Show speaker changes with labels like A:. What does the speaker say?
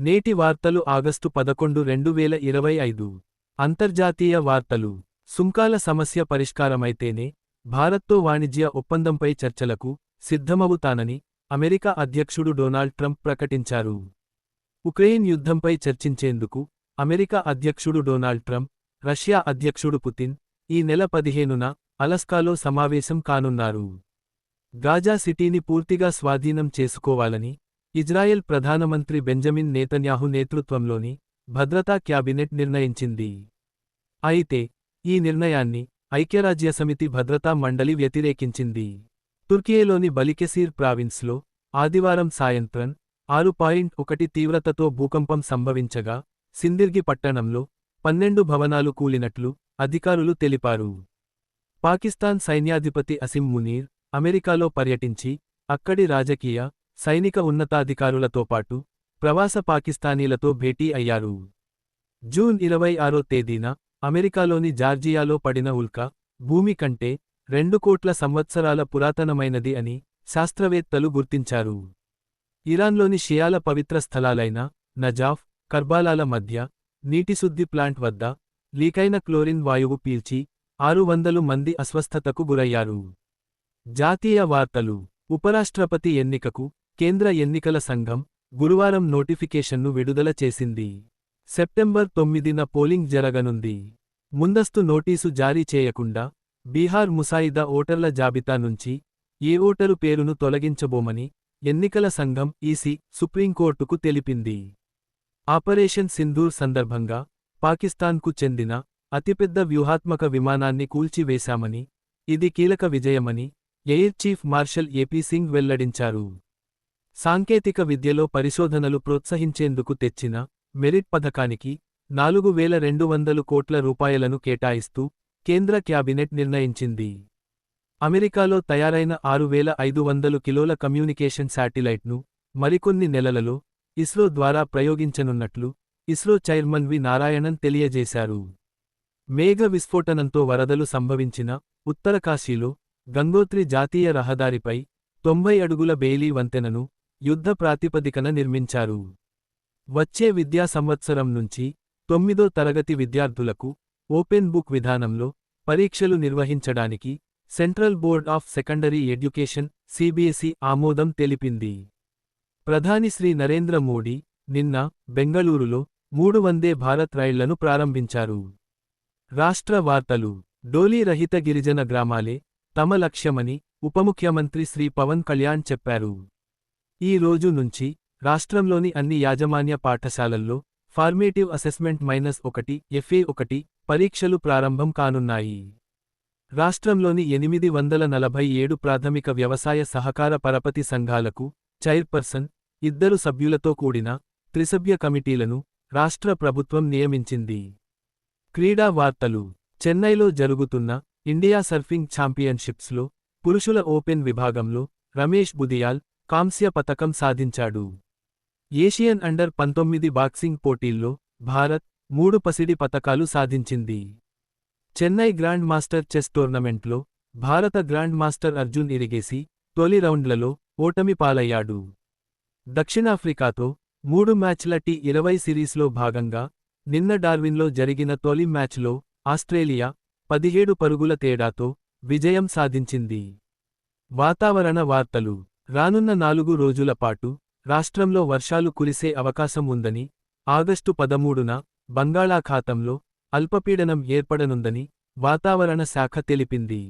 A: నేటి వార్తలు ఆగస్టు పదకొండు రెండు వేల ఇరవై ఐదు. అంతర్జాతీయ వార్తలు. సుంకాల సమస్య పరిష్కారమైతేనే భారత్తో వాణిజ్య ఒప్పందంపై చర్చలకు సిద్ధమవుతానని అమెరికా అధ్యక్షుడు డొనాల్డ్ ట్రంప్ ప్రకటించారు. ఉక్రెయిన్ యుద్ధంపై చర్చించేందుకు అమెరికా అధ్యక్షుడు డొనాల్డ్ ట్రంప్ రష్యా అధ్యక్షుడు పుతిన్ ఈ నెల పదిహేనున అలస్కాలో సమావేశం కానున్నారు. గాజా సిటీని పూర్తిగా స్వాధీనం చేసుకోవాలని ఇజ్రాయెల్ ప్రధానమంత్రి బెంజమిన్ నేతన్యాహు నేతృత్వంలోని భద్రతా క్యాబినెట్ నిర్ణయించింది. అయితే ఈ నిర్ణయాన్ని ఐక్యరాజ్యసమితి భద్రతా మండలి వ్యతిరేకించింది. తుర్కియేలోని బలికెసీర్ ప్రావిన్స్లో ఆదివారం సాయంత్రం ఆరు పాయింట్ ఒకటి తీవ్రతతో భూకంపం సంభవించగా సిందిర్గి పట్టణంలో పన్నెండు భవనాలు కూలినట్లు అధికారులు తెలిపారు. పాకిస్తాన్ సైన్యాధిపతి అసిం మునీర్ అమెరికాలో పర్యటించి అక్కడి రాజకీయ సైనిక ఉన్నతాధికారులతో పాటు ప్రవాస పాకిస్తానీలతో భేటీ అయ్యారు. జూన్ ఇరవై ఆరో తేదీన అమెరికాలోని జార్జియాలో పడిన ఉల్క భూమి కంటే రెండు కోట్ల సంవత్సరాల పురాతనమైనది అని శాస్త్రవేత్తలు గుర్తించారు. ఇరాన్లోని షియాల పవిత్ర స్థలాలైన నజాఫ్ కర్బాలాల మధ్య నీటిశుద్ధి ప్లాంట్ వద్ద లీకైన క్లోరిన్ వాయువు పీల్చి ఆరు వందలు మంది అస్వస్థతకు గురయ్యారు. జాతీయ వార్తలు. ఉపరాష్ట్రపతి ఎన్నికకు కేంద్ర ఎన్నికల సంఘం గురువారం నోటిఫికేషన్ను విడుదల చేసింది. సెప్టెంబర్ తొమ్మిదిన పోలింగ్ జరగనుంది. ముందస్తు నోటీసు జారీ చేయకుండా బీహార్ ముసాయిదా ఓటర్ల జాబితా నుంచి ఏ ఓటరు పేరును తొలగించబోమని ఎన్నికల సంఘం ఈసీ సుప్రీంకోర్టుకు తెలిపింది. ఆపరేషన్ సింధూర్ సందర్భంగా పాకిస్తాన్కు చెందిన అతిపెద్ద వ్యూహాత్మక విమానాన్ని కూల్చివేశామని ఇది కీలక విజయమని air chief marshal AP Singh వెల్లడించారు. సాంకేతిక విద్యలో పరిశోధనలు ప్రోత్సహించేందుకు తెచ్చిన మెరిట్ పథకానికి నాలుగు వేల రెండు వందలు కోట్ల రూపాయలను కేటాయిస్తూ కేంద్ర క్యాబినెట్ నిర్ణయించింది. అమెరికాలో తయారైన ఆరు వేల ఐదు వందలు కిలోల కమ్యూనికేషన్ శాటిలైట్ను మరికొన్ని నెలలలో ఇస్రో ద్వారా ప్రయోగించనున్నట్లు ఇస్రో చైర్మన్ వి. నారాయణన్ తెలియజేశారు. మేఘ విస్ఫోటనంతో వరదలు సంభవించిన ఉత్తరకాశీలో గంగోత్రి జాతీయ రహదారిపై తొంభై అడుగుల బెయిలీ వంతెనను యుద్ధ ప్రాతిపదికన నిర్మించారు. వచ్చే విద్యా సంవత్సరం నుంచి తొమ్మిదో తరగతి విద్యార్థులకు ఓపెన్ బుక్ విధానంలో పరీక్షలు నిర్వహించడానికి central board of secondary education CBSE ఆమోదం తెలిపింది. ప్రధాని శ్రీ నరేంద్ర మోడీ నిన్న బెంగళూరులో మూడు వందే భారత్ రైళ్ళను ప్రారంభించారు. రాష్ట్ర వార్తలు. డోలీ రహిత గిరిజన గ్రామాలే తమ లక్ష్యమని ఉపముఖ్యమంత్రి శ్రీ పవన్ కళ్యాణ్ చెప్పారు. ఈ రోజు నుంచి రాష్ట్రంలోని అన్ని యాజమాన్య పాఠశాలల్లో ఫార్మేటివ్ అసెస్మెంట్ మైనస్ ఒకటి ఎఫ్ఏ ఒకటి పరీక్షలు ప్రారంభం కానున్నాయి. రాష్ట్రంలోని ఎనిమిది వందల నలభై ఏడు ప్రాథమిక వ్యవసాయ సహకార పరపతి సంఘాలకు చైర్పర్సన్ ఇద్దరు సభ్యులతో కూడిన త్రిసభ్య కమిటీలను రాష్ట్ర ప్రభుత్వం నియమించింది. క్రీడా వార్తలు. చెన్నైలో జరుగుతున్న ఇండియా సర్ఫింగ్ ఛాంపియన్షిప్స్లో పురుషుల ఓపెన్ విభాగంలో రమేష్ బుదియాల్ కాంస్య పతకం సాధించాడు. ఏషియన్ అండర్ పంతొమ్మిది బాక్సింగ్ పోటీల్లో భారత్ మూడు పసిడి పతకాలు సాధించింది. చెన్నై గ్రాండ్ మాస్టర్ చెస్ టోర్నమెంట్లో భారత గ్రాండ్ మాస్టర్ అర్జున్ ఇరిగేసి తొలి రౌండ్లలో ఓటమి పాలయ్యాడు. దక్షిణాఫ్రికాతో మూడు మ్యాచ్ల టీ ఇరవై సిరీస్లో భాగంగా నిన్న డార్విన్లో జరిగిన తొలి మ్యాచ్లో ఆస్ట్రేలియా పదిహేడు పరుగుల తేడాతో విజయం సాధించింది. వాతావరణ వార్తలు రానున్న నాలుగు రోజుల పాటు రాష్ట్రంలో వర్షాలు కురిసే అవకాశం ఉందని ఆగస్టు పదమూడున బంగాళాఖాతంలో అల్పపీడనం ఏర్పడనుందని వాతావరణ శాఖ తెలిపింది.